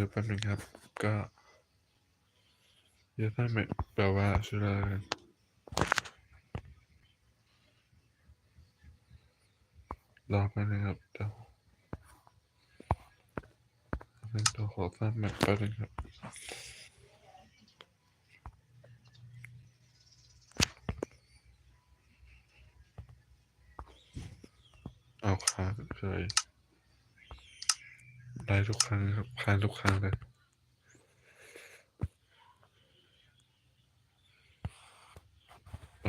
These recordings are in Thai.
ดี๋ยวแป๊บนึงครับ ก็เดี๋ยวถ้าไม่แปลว่าชื่อะไรกันรอไปนะครับเดี๋ยวเป็นตัวขอสร้างแมปแป๊บนึงครับเอาค้างเคย ได้ทุกครั้งครับค้างทุกครั้งเลยเอ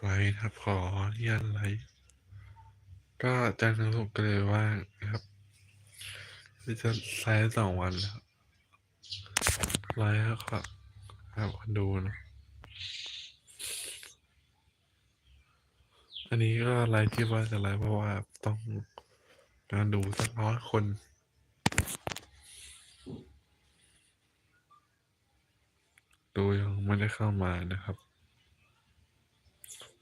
ไว้ครับขออนุญาตไลฟ์ก็อาจารย์นรกก็เลยว่างนะครับ ที่จะไลฟ์สองวันแล้วไลฟ์ครับครับคนดูนะ อันนี้ก็ไลฟ์ที่ว่าจะไลฟ์เพราะว่าต้องการดูสักร้อยคนดูยังไม่ได้เข้ามานะครับ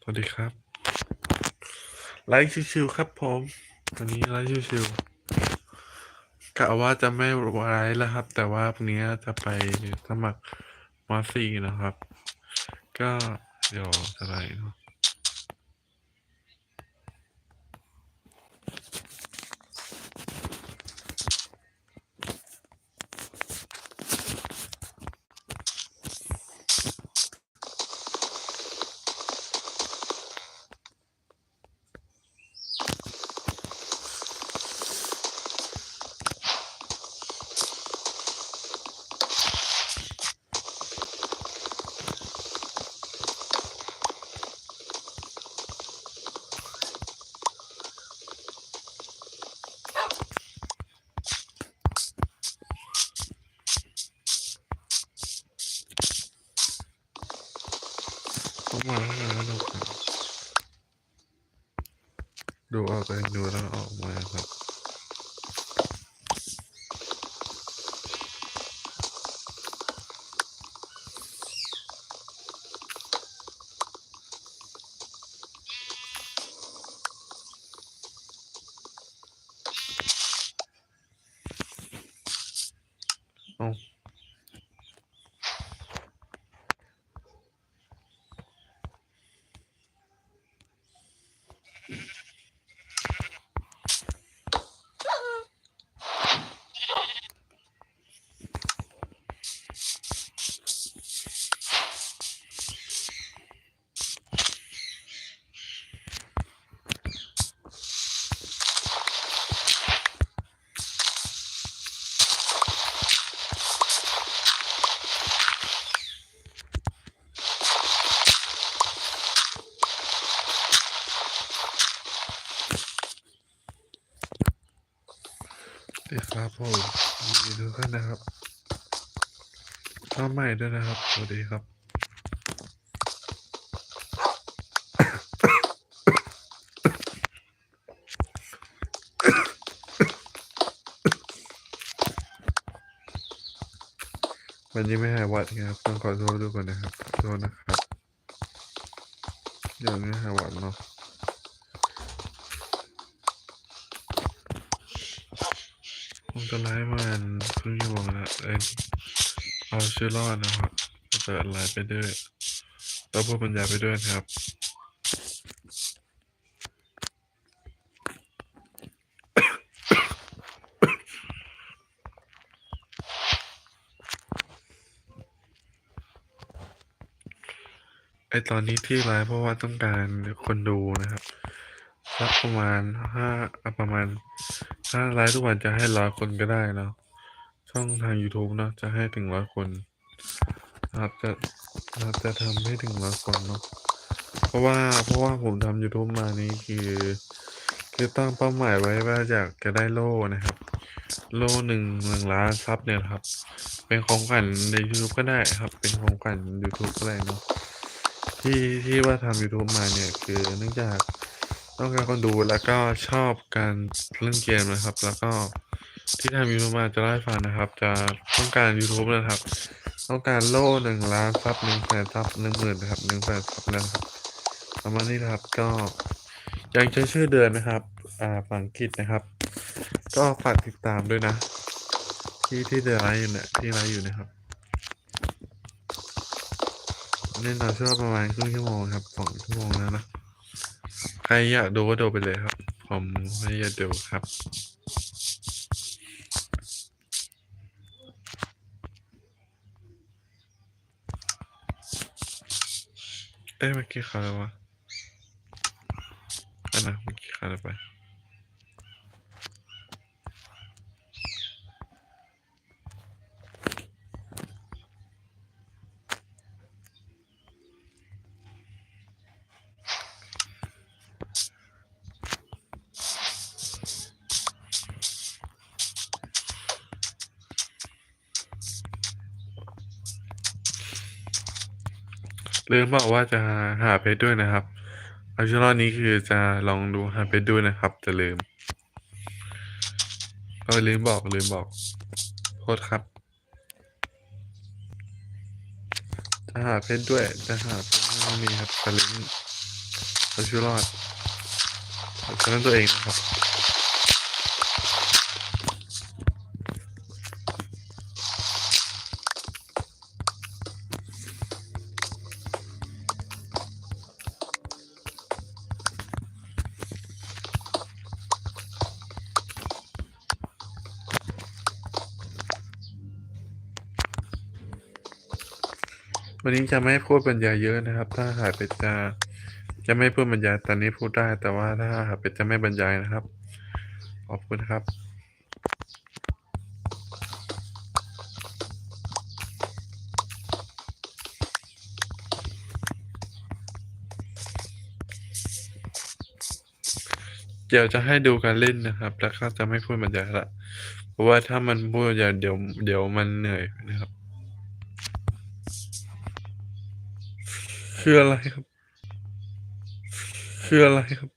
สวัสดีครับ ไลฟ์ชิวๆครับผม วันนี้ไลฟ์ชิวๆ กะว่าจะไม่ไลฟ์แล้วครับ แต่ว่าพรุ่งนี้จะไปสมัครมอสี่นะครับ ก็เดี๋ยวจะไรเนาะ เข้ามาแล้วดูครับดูออกเองดูแล้วออกมาครับ เอาเดี๋ยวครับผมยินดีทุกท่านนะครับเข้าใหม่ด้วยนะครับ สวัสดีครับ วันนี้ไม่หายวัดครับต้องขอโทษด้วยก่อนนะครับ โทษนะครับเดี๋ยวนี้หายวัดเนาะ ผมจะไลฟ์ประมาณครึ่งชั่วโมงแล้วเอ้ยเอาชื่อรอดนะครับจะไลฟ์ไปด้วยแล้วพูดบรรยายไปด้วยครับไอตอนนี้ที่ไลฟ์เพราะว่าต้องการคนดูนะครับสักประมาณห้าอะประมาณ ถ้าไลฟ์ทุกวันจะให้ร้อยคนก็ได้เนาะช่องทาง YouTube เนาะจะให้ถึงร้อยคนนะครับจะนะครับจะทำให้ถึงร้อยคนเนาะเพราะว่าเพราะว่าผมทำ YouTube มานี้คือคือตั้งเป้าหมายไว้ว่าอยากจะได้โล่นะครับ โล่หนึ่งหนึ่งล้านซับเนี่ยครับ เป็นของขวัญใน YouTube ก็ได้ครับ เป็นของขวัญ YouTube ก็ได้เนาะที่ที่ว่าทำ YouTube มาเนี่ยคือเนื่องจาก ต้องการคนดูแล้วก็ชอบการเล่นเกมนะครับ แล้วก็ที่ทำยูทูบมาจะเล่าให้ฟังนะครับ จะต้องการ YouTube นะครับ ต้องการโล่หนึ่งล้านซับหนึ่งแสนซับหนึ่งหมื่นนะครับหนึ่งแสนซับนะครับประมาณนี้นะครับก็ยังใช้ชื่อเดือนนะครับ อ่าภาษาอังกฤษนะครับ ก็ฝากติดตามด้วยนะ ที่ที่เดือนไลฟ์อยู่เนี่ยที่ไลฟ์อยู่นะครับแน่นอนช่วประมาณครึ่งชั่วโมงครับสองชั่วโมงแล้วนะ ใครอยากดูก็ดูไปเลยครับ ผมไม่อยากดูครับ เอ้ยเมื่อกี้เขาอะไรวะอันนะเมื่อกี้เขาอะไรไป ลืมบอกว่าจะหาเพชรด้วยนะครับเอาช่วงรอบนี้คือจะลองดูหาเพชรด้วยนะครับ จะลืมเออลืมบอกลืมบอกโทษครับ จะหาเพชรด้วย จะหาเพชรไม่มีครับจะลืมเอาช่วรอดจะนั่นตัวเองนะครับ นี้จะไม่พูดบรรยายเยอะนะครับ ถ้าหากเป็ดจะจะไม่พูดบรรยายตอนนี้พูดได้ แต่ว่าถ้าหากเป็ดจะไม่บรรยายนะครับ ขอบคุณครับเดี๋ยวจะให้ดูการเล่นนะครับ แล้วก็จะไม่พูดบรรยายละ เพราะว่าถ้ามันพูดบรรยายเดี๋ยวเดี๋ยวมันเหนื่อยนะครับ คืออะไรครับ คืออะไรครับ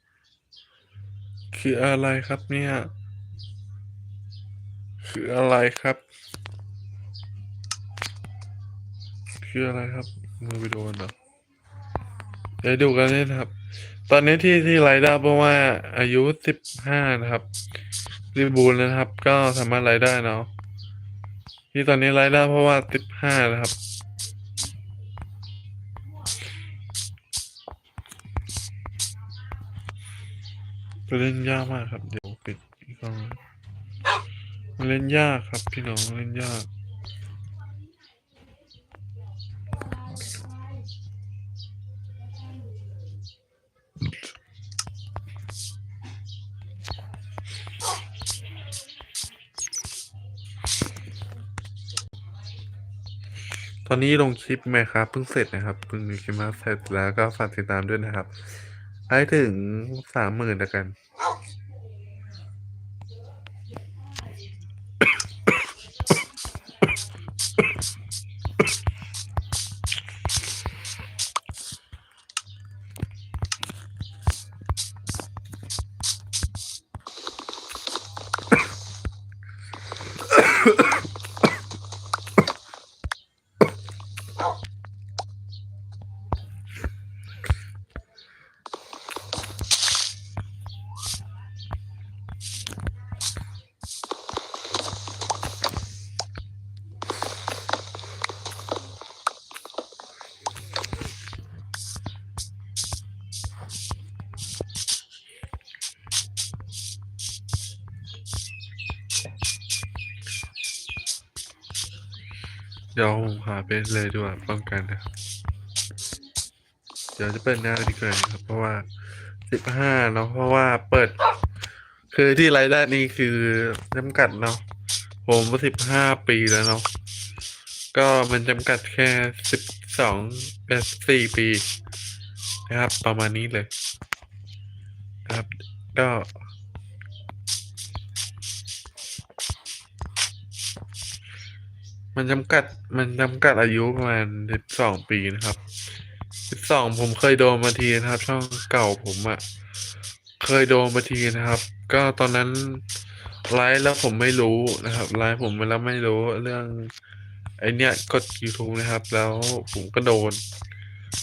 คืออะไรครับเนี่ย คืออะไรครับ คืออะไรครับมือไปโดนเหรอเดี๋ยวดูกันเลยนะครับ ตอนนี้ที่ที่ไลฟ์ได้เพราะว่าอายุสิบห้านะครับรีบูลนะครับ ก็สามารถไลฟ์ได้เนาะที่ตอนนี้ไลฟ์ได้เพราะว่าสิบห้านะครับ เล่นยากมากครับ เดี๋ยวปิดอีกกล้องนเล่นยากครับ พี่น้องเล่นยากตอนนี้ลงคลิปไหมครับเพิ่งเสร็จนะครับเพิ่งมีคลิปมาเสร็จแล้วก็ฝากติดตามด้วยนะครับ ให้ถึงสามหมื่นล้วกัน เดี๋ยวผมหาเพจเลยดีกว่าป้องกันนะครับ เดี๋ยวจะเปิดหน้าดีกว่านะครับ เพราะว่าสิบห้าเนาะเพราะว่าเปิด คือที่รายได้นี่คือจำกัดเนาะผมสิบห้าปีแล้วเนาะก็มันจำกัดแค่สิบสองเอ่อสี่ปีนะครับ ประมาณนี้เลยนะครับ ก็ มันจำกัดมันจำกัดอายุประมาณสิบสองปีนะครับสิบสองผมเคยโดนมาทีนะครับ ช่องเก่าผมอะ่ะเคยโดนมาทีนะครับ ก็ตอนนั้นไลฟ์แล้วผมไม่รู้นะครับไลฟ์ผมแล้วไม่รู้เรื่องไอเนี้ยกด YouTube นะครับ แล้วผมก็โดน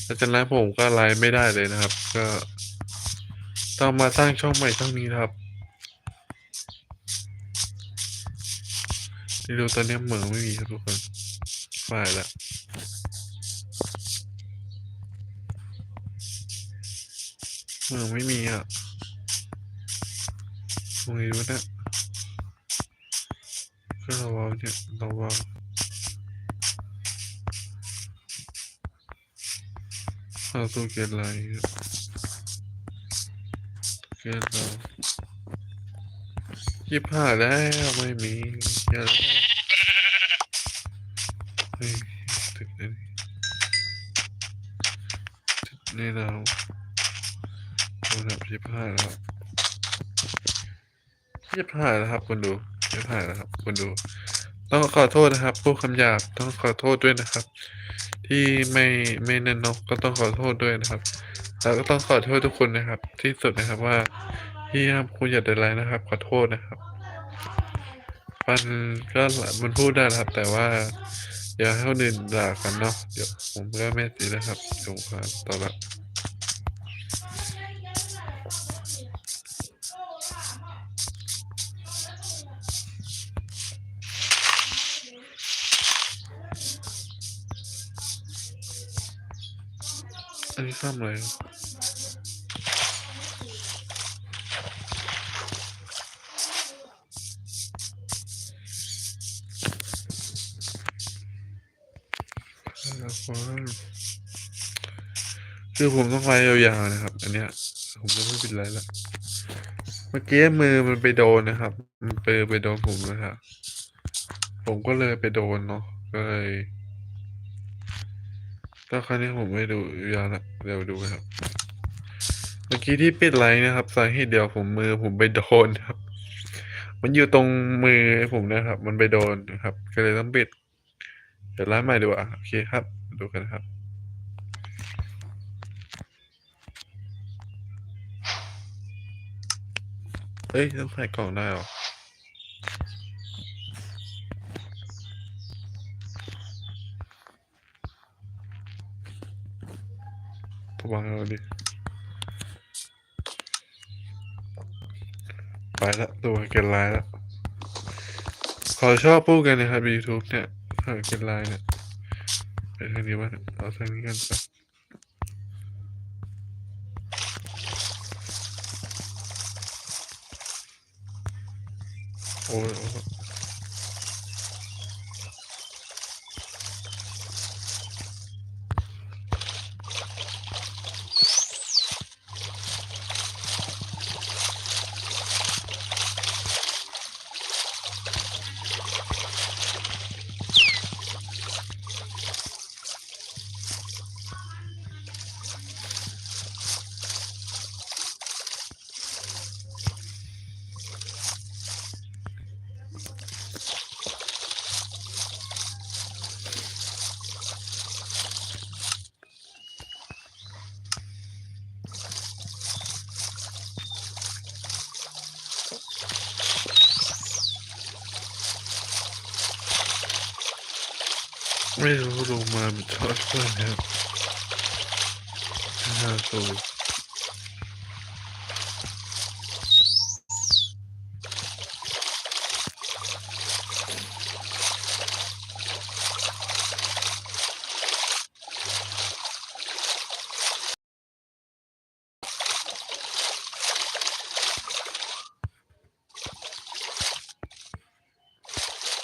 แล้วจากนั้นผมก็ไลฟ์ไม่ได้เลยนะครับ ก็ต้องมาสร้างช่องใหม่ช่องนี้ครับ ที่ดูตอนนี้เหมืองไม่มีครับทุกคนฝ่ายละเหมืองไม่มีอะตรงนี้วะเนี่ยก็ระวังเนี่ยระวังเอาตัวเกตไลน์ครับเกตเร ยี่ห้าแล้วไม่มีเยอะตึกนี้ตึกนี้เราโดนแบบยี่ห้าแล้วยี่ห้าแล้วครับคุณดูยี่ห้าแล้วครับคุณดู ต้องขอโทษนะครับพูดคำหยาบต้องขอโทษด้วยนะครับ ที่ไม่ไม่แน่นนกก็ต้องขอโทษด้วยนะครับแล้วก็ต้องขอโทษทุกคนนะครับ ที่สุดนะครับว่า ที่ห้ามคุณอย่าเดินไรนะครับ ขอโทษนะครับ มันก็มันพูดได้นะครับ แต่ว่าอย่าให้คนอื่นด่ากันเนาะเดี๋ยวผมก็ไม่ตีนะครับสงความต่อละอันนี้ซ้ำเลย คือผมต้องไล่ยาวๆนะครับ อันเนี้ย ผมก็ไม่เป็นไรละเมื่อกี้มือมันไปโดนนะครับ มันไปไปโดนผมนะครับผมก็เลยไปโดนเนาะก็เลยก็ครั้งนี้ผมไม่ดูยาวละเดี๋ยวดูครับ เมื่อกี้ที่ปิดไลน์นะครับสาเหตุเดียวผมมือผมไปโดนครับ มันอยู่ตรงมือผมนะครับ มันไปโดนนะครับ ก็เลยต้องปิด เดี๋ยวไลน์ใหม่ดูอะโอเคครับ ดูกันครับเอ้ย ต้องใส่กล่องได้หรอวางเอาดิไปละตัวเกินไลน์ละขอชอบพูดกันนะครับ YouTube เนี่ย เออเกนไลน์เนี่ยไปทางนี้ว่าเอาทางนี้กันไปโอ้ย ลงมาเป็นทอดเพื่อนครับห้าตัว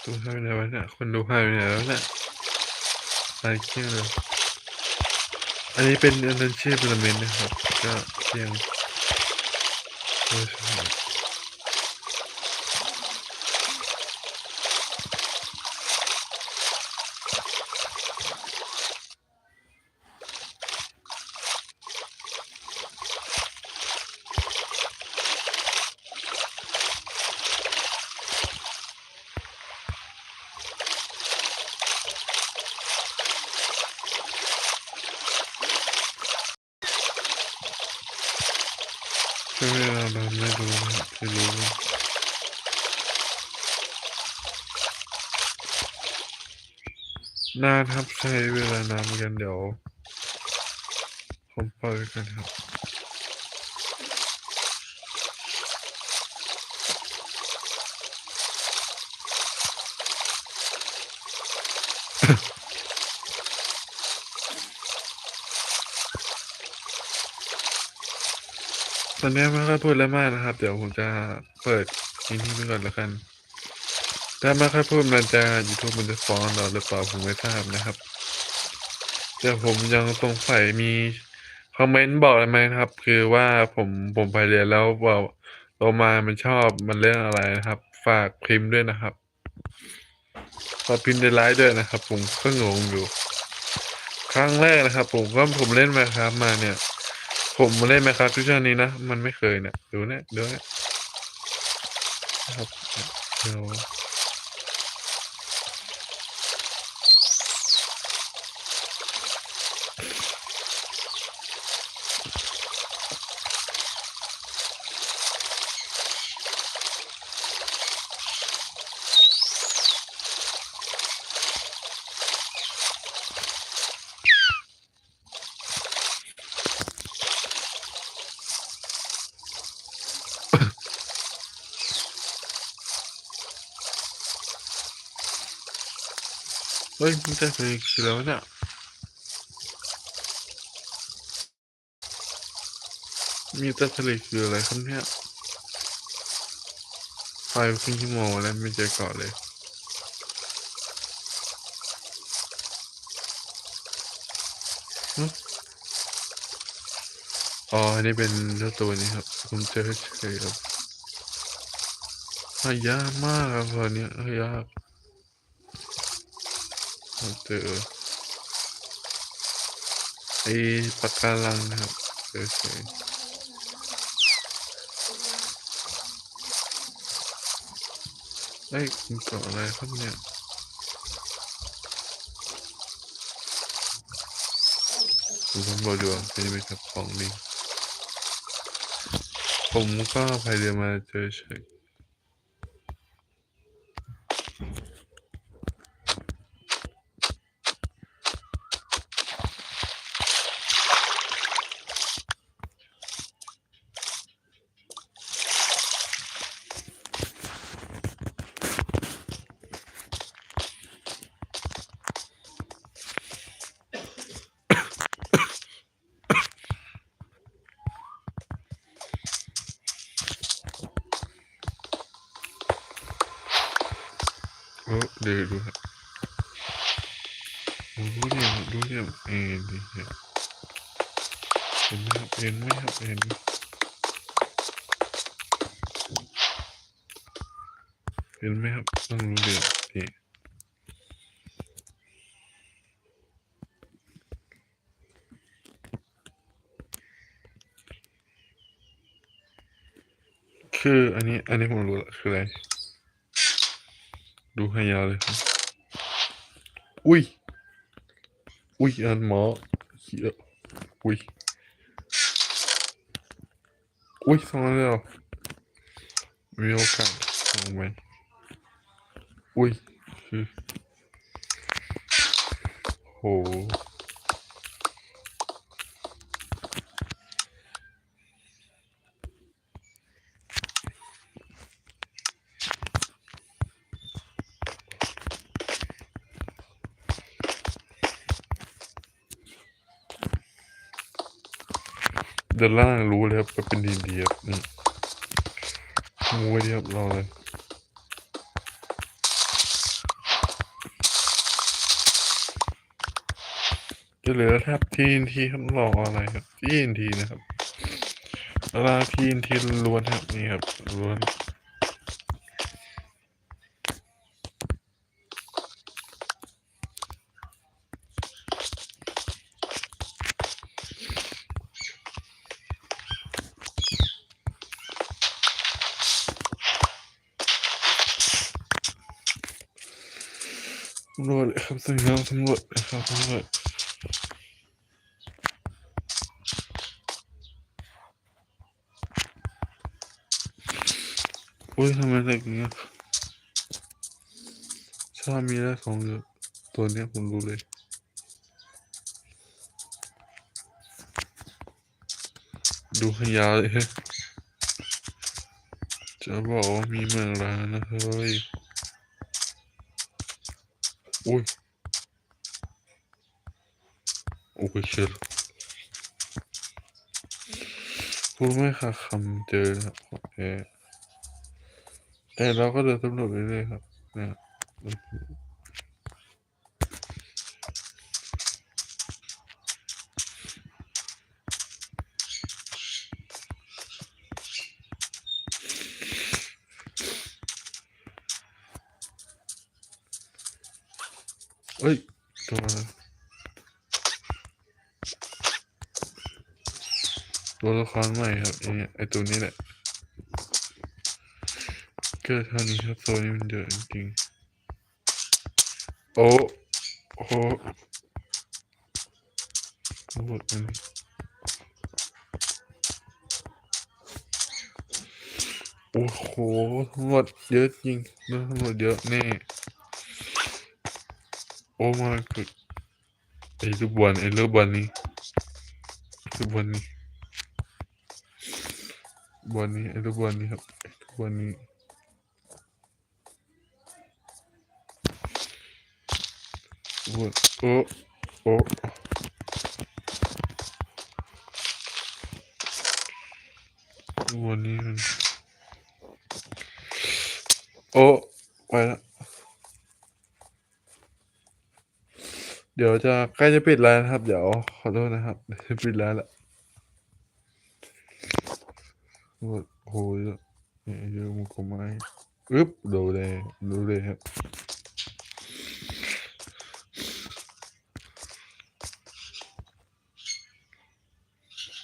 ดูหายไปไหนวะเนี่ยคนดูหายไปไหนแล้วเนี่ย ตายเที่องเลยอันนี้เป็นอันนั้นชื่อพีระมิดนะครับ ก็เที่ยงโอ้ยใช่ใช่เลาเราไม่รู้นะครับที่รู้ นานครับใช้เวลานานเหมือนกันเดี๋ยว ผมเปล่อยไว้กันครับตอนนี้ไม่ค่อยพูดแล้วมากนะครับ เดี๋ยวผมจะเปิดอินนี้ไปก่อนแล้วกัน ถ้าม่ค่อยพูดมันจะ YouTube มันจะฟ้องเราหรือเปล่าผมไม่ทราบนะครับ แต่ผมยังสงสัยมีคอมเมนต์บอกได้ไหมครับ คือว่าผมผมไปเรียนแล้วว่าโตมามันชอบมันเรื่องอะไรนะครับ ฝากพิมพ์ด้วยนะครับฝากพิมพ์ในไลน์ด้วยนะครับ ผมก็งงอยู่ ครั้งแรกนะครับ ผมก็ผมเล่นมาครับมาเนี่ย ผมเล่นมาครับทุกชาตินี้นะมันไม่เคยเนี่ยดูเนี่ยดูเนี่ยนะครับเดี๋ยว เฮ้ยมันจะเคยคือแล้วเนี่ยมีแตะทะเลคืออะไรครับเนี่ยไฟครึ่งชั่วโมงแล้วไม่เจอเกาะเลยอ๋อ อันนี้เป็นเจ้าตัวนี้ครับ ผมเจอเฉยครับหายากมากครับตอนนี้หายาก เจอไอ้ปะการังนะครับเฉยๆเอ้ยคุณเกาะอะไรครับเนี่ยดูสำรวจดูว่าเป็นไหมครับของดีผมก็พายเรือมาเจอเฉย โอ้ดีดูครับดูเนี่ยดูเนี่ยเอ็นดิเนี่ยเห็นไหมครับเห็นไหมครับเห็นเห็นไหมครับต้องรู้เรื่องนี่คืออันนี้อันนี้ผมรู้ละคืออะไร ดูให้ยาวเลย อุ้ย อุ้ยอันหมอเหี้ยอุ้ย อุ้ยสองอันเลยเหรอมีโอกาสสองไหมอุ้ยคือโห ด้านล่างรู้เลยครับก็เป็นดินดีครับมูไว้ดียบรอเลยจะเหลือแทบทีนทีครับรออะไรครับทีนทีนะครับลาทีนทีล้วนครับนี่ครับล้วนสำร วจเลยครับสวยงามสำรวจนะครับสำรวจอุ้ยทำไมอะไรอย่างเงี้ยชอบมีได้ของเยอะตัวเนี้ยผมรู้เลยดูให้ยาวเลยจะบอกว่ามีเมืองร้างนะเฮ้ยอุ้ย โอ้ยเชิญพูดไม่ขาดคำเจอนะครับของแอร์แต่เราก็เดินสำรวจไปเรื่อยครับเนี่ยเอ้ยตัวอะไร ตัวละครใหม่ครับไอเนี่ไอตัวนี้แหละเกิดเท่านี้ครับโซนนี้มันเยอะจริงๆโอ้โหโอ้โหอันโอ้โหทั้งหมดเยอะจริงเรื่องทั้งหมดเยอะแน่โอ้มาคือไอ้ลูกบอลไอ้ลูกบอลนี้ลูกบอลนี้ บอลนี้ไอ้ลูกบอลนี้ครับไอ้ลูกบอลนี้บอลโอ้โอ้ลูกบอลนี้มันโอ้ไปแล้วเดี๋ยวจะใกล้จะปิดแล้วนะครับ เดี๋ยวขอโทษนะครับจะปิดแล้วละ โอ้โหเยอะเยอะมุกไม้อึ๊บดูเลยดูเลยครับ